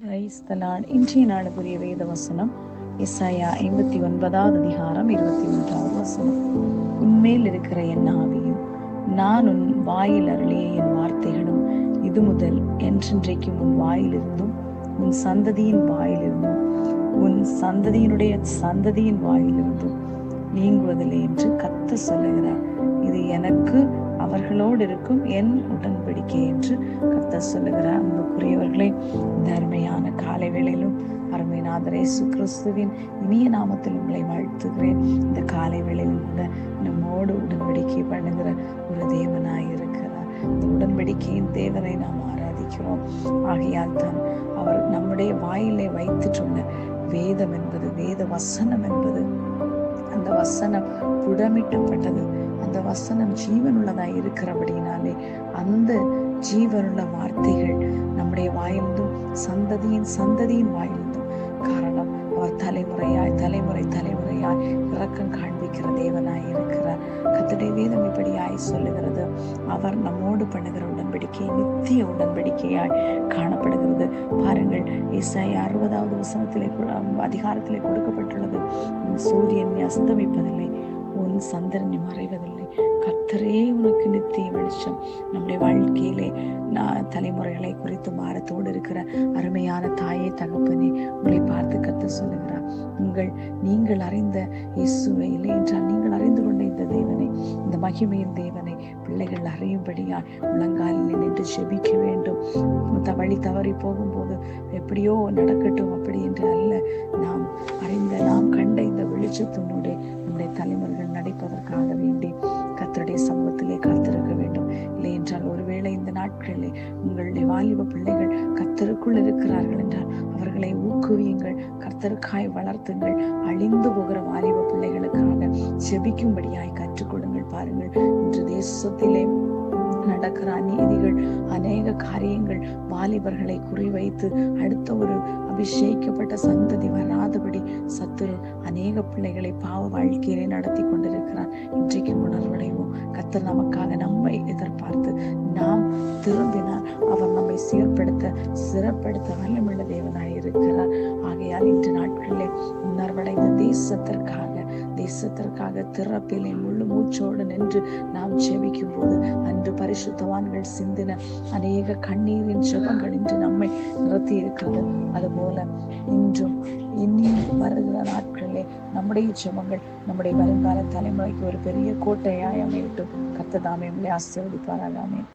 Praise the இன்றைய நாளுக்குரிய வேத வசனம் இசாயா ஐம்பத்தி ஒன்பதாவது அதிகாரம் இருபத்தி மூன்றாவது வசனம். உன்மேல் இருக்கிற என் ஆவியும் நான் உன் வாயில் அருளிய என் வார்த்தைகளும் இது முதல் என்றென்றைக்கும் உன் வாயிலிருந்தும் உன் சந்ததியின் வாயிலிருந்தும் உன் சந்ததியினுடைய சந்ததியின் வாயிலிருந்தும் நீங்குவதில்லை என்று கத்த சொல்லுகிறார். இது எனக்கு அவர்களோடு இருக்கும் என் உடன்படிக்கை என்று கத்த சொல்லுகிறார். அன்புக்குரியவர்களே இந்த அருமையான காலை வேளையிலும் அருமைநாதர் இயேசு கிறிஸ்துவின் இனிய நாமத்தில் உங்களை வாழ்த்துகிறேன். இந்த காலை வேளையிலும் கூட நம்மோடு உடன்படிக்கை பண்ணுகிற ஒரு தேவனாய் இருக்கிறார். இந்த உடன்படிக்கையின் தேவனை நாம் ஆராதிக்கிறோம். ஆகையால் தான் அவர் நம்முடைய வாயிலே வைத்து சொன்ன வேதம் என்பது வேத வசனம் என்பது அந்த வசனம் புடமிட்டப்பட்டது. அந்த வசனம் ஜீவனுள்ளதா இருக்கிறபடினாலே அந்த ஜீவனுள்ள வார்த்தைகள் நம்முடைய வாயிலிருந்தும் சந்ததியின் சந்ததியின் வாயிலிருந்தும் காரணம் அவர் தலைமுறையாய் தலைமுறை தலைமுறையாய் இரக்கம் காண்பிக்கிற தேவனாய் இருக்கிறார். கத்துடைய வேதம் இப்படியாய் சொல்லுகிறது. அவர் நம்மோடு பண்ணுகிற உடன்படிக்கை நித்திய உடன்படிக்கையாய் காணப்படுகிறது. பாருங்கள் இசை அறுபதாவது வசனத்திலே அதிகாரத்திலே கொடுக்கப்பட்டுள்ளது. சூரியன் அஸ்தமிப்பதில்லை. உன் சந்திரன் மறைவதில்லை. கத்தரே உனக்கு நித்திய வெளிச்சம். நம்முடைய வாழ்க்கையிலே நான் தலைமுறைகளை குறித்து மாறத்தோடு இருக்கிற அருமையான தாயே தகப்பனே உங்களை பார்த்து கத்த சொல்லுகிறார். உங்கள் நீங்கள் அறிந்த இயேசுவை இல்லை என்றால் நீங்கள் அறிந்து கொண்ட இந்த தேவனை இந்த மகிமையின் தேவனை பிள்ளைகள் அறியும்படியால் முழங்காலில் நின்று செபிக்க வேண்டும். வழி தவறி போகும்போது எப்படியோ நடக்கட்டும் அப்படி என்று அல்ல. நாம் அறிந்த நாம் கண்ட இந்த வெளிச்சத்தினுடைய நாட்களிலே உங்களுடைய வாலிப பிள்ளைகள் கத்தருக்குள் இருக்கிறார்கள் என்றால் அவர்களை ஊக்குவியுங்கள் கர்த்தருக்காய் வளர்த்துங்கள் அழிந்து போகிற வாலிப பிள்ளைகளுக்காக செபிக்கும்படியாய் கற்றுக்கொடுங்கள் பாருங்கள். இன்று தேசத்திலே நடக்கிற அநீதிகள் அநேக காரியங்கள் வாலிபர்களை குறிவைத்து அடுத்த ஒரு அபிஷேகிக்கப்பட்ட சந்ததி வராதபடி சத்துரு அநேக பிள்ளைகளை பாவ வாழ்க்கையிலே நடத்தி கொண்டிருக்கிறார். இன்றைக்கு உணர்வடைவோம் கத்தர் நமக்காக நம்மை எதிர்பார்த்து நாம் திரும்பினால் அவர் நம்மை சீர்படுத்த சிறப்படுத்த வல்லமுள்ள தேவனாய் இருக்கிறார். ஆகையால் இன்று நாட்களிலே உணர்வடைந்த தேசத்திற்காக தேசத்திற்காக திறப்பிலே முழு மூச்சோடு நின்று நாம் செவிக்கும் போது அன்று பரிசுத்தவான்கள் சிந்தின அநேக கண்ணீரின் ஜபங்கள் இன்று நம்மை நிறுத்தி இருக்கிறது அதுபோல இன்றும் இன்னும் வருகிற நாட்களிலே நம்முடைய ஜெபங்கள் நம்முடைய வருங்கால தலைமுறைக்கு ஒரு பெரிய கோட்டையாய் அமையட்டும். கத்ததாமே உங்களை ஆசீர்வதிப்பாராகாமே